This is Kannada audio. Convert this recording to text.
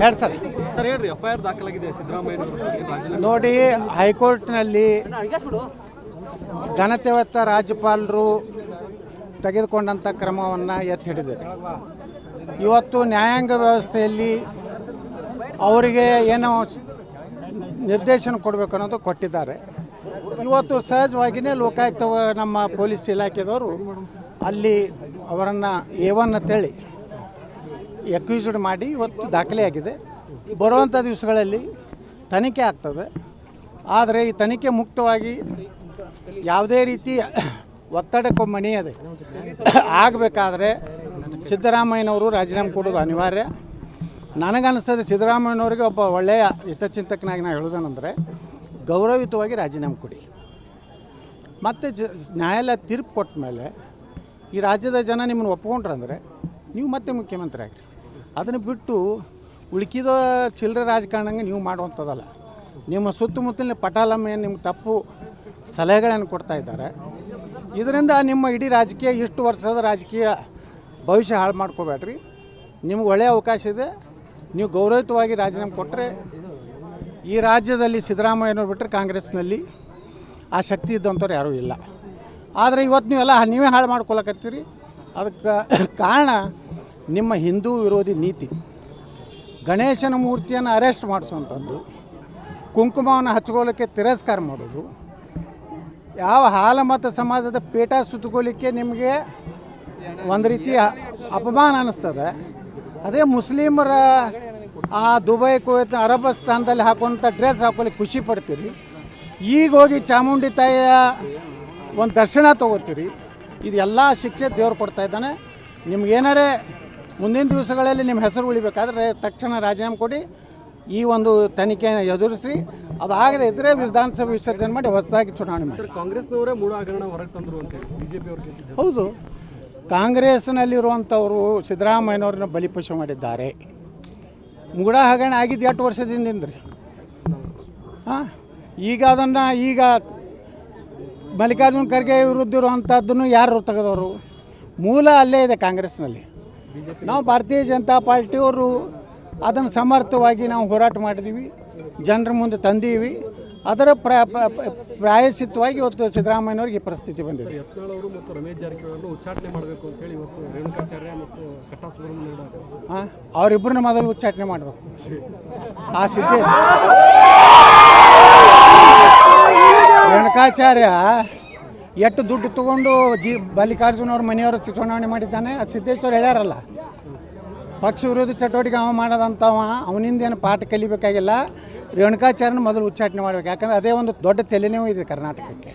ಹೇಳಿ ಸರ್. ಸರ್ ಹೇಳ್ರಿ ಎಫ್ ಐ ಆರ್ ದಾಖಲಾಗಿದೆ ಸಿದ್ದರಾಮಯ್ಯ ನೋಡಿ ಹೈಕೋರ್ಟ್ನಲ್ಲಿ ಘನತೆವತ್ತ ರಾಜ್ಯಪಾಲರು ತೆಗೆದುಕೊಂಡಂಥ ಕ್ರಮವನ್ನು ಎತ್ತಿ ಹಿಡಿದಿದೆ. ಇವತ್ತು ನ್ಯಾಯಾಂಗ ವ್ಯವಸ್ಥೆಯಲ್ಲಿ ಅವರಿಗೆ ಏನೋ ನಿರ್ದೇಶನ ಕೊಡಬೇಕು ಅನ್ನೋದು ಕೊಟ್ಟಿದ್ದಾರೆ. ಇವತ್ತು ಸಹಜವಾಗಿಯೇ ಲೋಕಾಯುಕ್ತ ನಮ್ಮ ಪೊಲೀಸ್ ಇಲಾಖೆದವರು ಅಲ್ಲಿ ಅವರನ್ನು ಎ ಒನ್ ಅಂತೇಳಿ ಎಕ್ಯೂಸ್ಡ್ ಮಾಡಿ ಇವತ್ತು ದಾಖಲೆಯಾಗಿದೆ. ಬರುವಂಥ ದಿವಸಗಳಲ್ಲಿ ತನಿಖೆ ಆಗ್ತದೆ. ಆದರೆ ಈ ತನಿಖೆ ಮುಕ್ತವಾಗಿ ಯಾವುದೇ ರೀತಿ ಒತ್ತಡಕ್ಕೂ ಮಣಿಯದೆ ಆಗಬೇಕಾದ್ರೆ ಸಿದ್ದರಾಮಯ್ಯನವರು ರಾಜೀನಾಮೆ ಕೊಡೋದು ಅನಿವಾರ್ಯ. ನನಗನ್ನಿಸ್ತದೆ ಸಿದ್ದರಾಮಯ್ಯನವರಿಗೆ ಒಬ್ಬ ಒಳ್ಳೆಯ ಹಿತಚಿಂತಕನಾಗಿ ನಾನು ಹೇಳೋದೇನೆಂದರೆ ಗೌರವಯುತವಾಗಿ ರಾಜೀನಾಮೆ ಕೊಡಿ. ಮತ್ತು ಜ, ನ್ಯಾಯಾಲಯ ತೀರ್ಪು ಕೊಟ್ಟ ಮೇಲೆ ಈ ರಾಜ್ಯದ ಜನ ನಿಮ್ಮನ್ನು ಒಪ್ಕೊಂಡ್ರಂದ್ರೆ ನೀವು ಮತ್ತೆ ಮುಖ್ಯಮಂತ್ರಿ ಆಗಿರಿ ಅದನ್ನು ಬಿಟ್ಟು ಉಳ್ಕಿದ ಚಿಲ್ಲರೆ ರಾಜಕಾರಣಂಗೆ ನೀವು ಮಾಡುವಂಥದ್ದಲ್ಲ. ನಿಮ್ಮ ಸುತ್ತಮುತ್ತಲಿನ ಪಟಾಲಮ್ಮ ಏನು ನಿಮ್ಗೆ ತಪ್ಪು ಸಲಹೆಗಳನ್ನು ಕೊಡ್ತಾ ಇದ್ದಾರೆ. ಇದರಿಂದ ನಿಮ್ಮ ಇಡೀ ರಾಜಕೀಯ, ಇಷ್ಟು ವರ್ಷದ ರಾಜಕೀಯ ಭವಿಷ್ಯ ಹಾಳು ಮಾಡ್ಕೋಬೇಡ್ರಿ. ನಿಮ್ಗೆ ಒಳ್ಳೆಯ ಅವಕಾಶ ಇದೆ. ನೀವು ಗೌರವಯುತವಾಗಿ ರಾಜೀನಾಮೆ ಕೊಟ್ಟರೆ ಈ ರಾಜ್ಯದಲ್ಲಿ ಸಿದ್ದರಾಮಯ್ಯನವ್ರು ಬಿಟ್ಟರೆ ಕಾಂಗ್ರೆಸ್ನಲ್ಲಿ ಆ ಶಕ್ತಿ ಇದ್ದಂಥವ್ರು ಯಾರೂ ಇಲ್ಲ. ಆದರೆ ಇವತ್ತು ನೀವೆಲ್ಲ ನೀವೇ ಹಾಳು ಮಾಡ್ಕೊಳಕತ್ತೀರಿ. ಅದಕ್ಕೆ ಕಾರಣ ನಿಮ್ಮ ಹಿಂದೂ ವಿರೋಧಿ ನೀತಿ. ಗಣೇಶನ ಮೂರ್ತಿಯನ್ನು ಅರೆಸ್ಟ್ ಮಾಡಿಸುವಂಥದ್ದು. ಕುಂಕುಮವನ್ನು ಹಚ್ಕೊಳ್ಳೋಕ್ಕೆ ತಿರಸ್ಕಾರ ಮಾಡೋದು. ಯಾವ ಹಾಲಮತ ಸಮಾಜದ ಪೇಟ ಸುತ್ತಕೊಳ್ಳಿಕ್ಕೆ ನಿಮಗೆ ಒಂದು ರೀತಿಯ ಅಪಮಾನ ಅನ್ನಿಸ್ತದೆ ಅದೇ ಮುಸ್ಲಿಮರ ಆ ದುಬೈ ಕುವೈತ್ ಅರಬಸ್ಥಾನದಲ್ಲಿ ಹಾಕುವಂಥ ಡ್ರೆಸ್ ಹಾಕೊಳ್ಳಿ ಖುಷಿ ಪಡ್ತೀರಿ. ಈಗ ಹೋಗಿ ಚಾಮುಂಡಿ ತಾಯಿಯ ಒಂದು ದರ್ಶನ ತೊಗೋತೀರಿ. ಇದೆಲ್ಲ ಶಿಕ್ಷೆ ದೇವ್ರು ಕೊಡ್ತಾ ಇದ್ದಾನೆ. ನಿಮ್ಗೇನಾರೇ ಮುಂದಿನ ದಿವಸಗಳಲ್ಲಿ ನಿಮ್ಮ ಹೆಸರು ಉಳಿಬೇಕಾದ್ರೆ ತಕ್ಷಣ ರಾಜೀನಾಮೆ ಕೊಡಿ. ಈ ಒಂದು ತನಿಖೆಯನ್ನು ಎದುರಿಸಿ ಅದಾಗದೇ ಇದ್ದರೆ ವಿಧಾನಸಭೆ ವಿಸರ್ಜನೆ ಮಾಡಿ ಹೊಸದಾಗಿ ಚುನಾವಣೆ ಮಾಡಿ. ಕಾಂಗ್ರೆಸ್ನವರೇ ಮೂರು ಹಗರಣ ಹೊರಗೆ ತಂದರು ಅಂತ ಹೇಳಿ ಬಿಜೆಪಿ ಅವ್ರು ಗೆದ್ದಿದ್ದಾರೆ ಹೌದು. ಕಾಂಗ್ರೆಸ್ನಲ್ಲಿರುವಂಥವರು ಸಿದ್ದರಾಮಯ್ಯನವ್ರನ್ನ ಬಲಿಪಶು ಮಾಡಿದ್ದಾರೆ. ಮುಗಡ ಹಗರಣ ಆಗಿದ್ದು ಎಷ್ಟು ವರ್ಷದಿಂದ ರೀ? ಹಾಂ, ಈಗ ಅದನ್ನು ಈಗ ಮಲ್ಲಿಕಾರ್ಜುನ ಖರ್ಗೆ ವಿರುದ್ಧ ಯಾರು ತೆಗೆದವರು? ಮೂಲ ಅಲ್ಲೇ ಇದೆ ಕಾಂಗ್ರೆಸ್ನಲ್ಲಿ. ನಾವು ಭಾರತೀಯ ಜನತಾ ಪಾರ್ಟಿಯವರು ಅದನ್ನು ಸಮರ್ಥವಾಗಿ ನಾವು ಹೋರಾಟ ಮಾಡಿದ್ದೀವಿ. ಜನರ ಮುಂದೆ ತಂದೀವಿ. ಅದರ ಪ್ರ ಪ್ರಾಯಶ್ಚಿತ್ತವಾಗಿ ಇವತ್ತು ಸಿದ್ದರಾಮಯ್ಯನವ್ರಿಗೆ ಈ ಪರಿಸ್ಥಿತಿ ಬಂದಿದೆ. ಯತ್ನಾಳ್ ಅವರು ಮತ್ತು ರಮೇಶ್ ಜಾರಕಿಹೊಳಿ ಅವರು ಉಚ್ಚಾಟನೆ ಮಾಡಬೇಕು ಅಂತ ಹೇಳಿ ಇವತ್ತು ರೇಣುಕಾಚಾರ್ಯ ಮತ್ತು ಕಟ್ಟಾ ಸುಬ್ರಹ್ಮಣ್ಯ ಹೇಳಿದ್ದಾರೆ. ಹಾಂ? ಅವರಿಬ್ಬರನ್ನ ಮೊದಲು ಉಚ್ಚಾಟನೆ ಮಾಡಬೇಕು. ಆ ಸಿದ್ದೇಶ್ ರೇಣುಕಾಚಾರ್ಯ ಎಷ್ಟು ದುಡ್ಡು ತಗೊಂಡು ಜಿ ಮಲ್ಲಿಕಾರ್ಜುನ ಅವ್ರ ಮನೆಯವರು ಚುನಾವಣೆ ಮಾಡಿದ್ದಾನೆ? ಆ ಸಿದ್ದೇಶ್ವರ ಹೇಳ್ಯಾರಲ್ಲ. ಪಕ್ಷ ವಿರೋಧಿ ಚಟುವಟಿಕೆ ಅವ ಮಾಡೋದಂತವ ಅವನಿಂದ ಏನು ಪಾಠ ಕಲಿಬೇಕಾಗಿಲ್ಲ. ರೇಣುಕಾಚಾರ್ಯನ ಮೊದಲು ಉಚ್ಚಾಟನೆ ಮಾಡಬೇಕು. ಯಾಕಂದ್ರೆ ಅದೇ ಒಂದು ದೊಡ್ಡ ತಲೆನೋವು ಇದೆ ಕರ್ನಾಟಕಕ್ಕೆ.